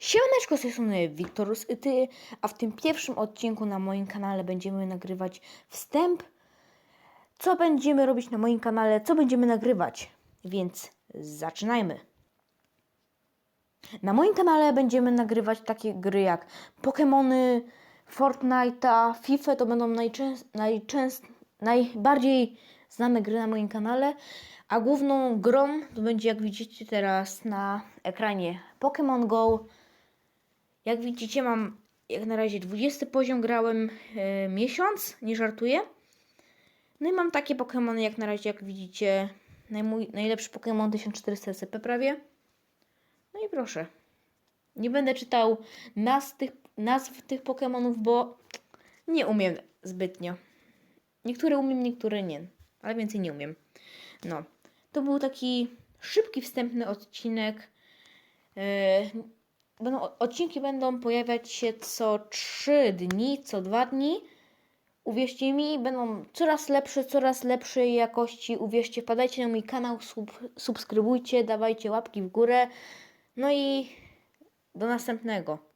Siemaneczko, z tej strony Wiktorus i ty, a w tym pierwszym odcinku na moim kanale będziemy nagrywać wstęp, co będziemy robić na moim kanale, co będziemy nagrywać, więc zaczynajmy. Na moim kanale będziemy nagrywać takie gry jak Pokémony, Fortnite'a, FIFA, to będą najczęst, najczęst, najbardziej znane gry na moim kanale, a główną grą to będzie jak widzicie teraz na ekranie Pokémon Go. Jak widzicie mam jak na razie 20 poziom grałem e, miesiąc, nie żartuję. No i mam takie Pokémony jak na razie jak widzicie najmój, najlepszy Pokémon 1400 SCP prawie. No i proszę. Nie będę czytał nazw tych, nazw tych Pokémonów, bo nie umiem zbytnio. Niektóre umiem, niektóre nie. Ale więcej nie umiem. No. To był taki szybki, wstępny odcinek. Yy, będą, odcinki będą pojawiać się co 3 dni, co 2 dni. Uwierzcie mi, będą coraz lepsze, coraz lepszej jakości. Uwierzcie, wpadajcie na mój kanał, sub, subskrybujcie, dawajcie łapki w górę. No i do następnego.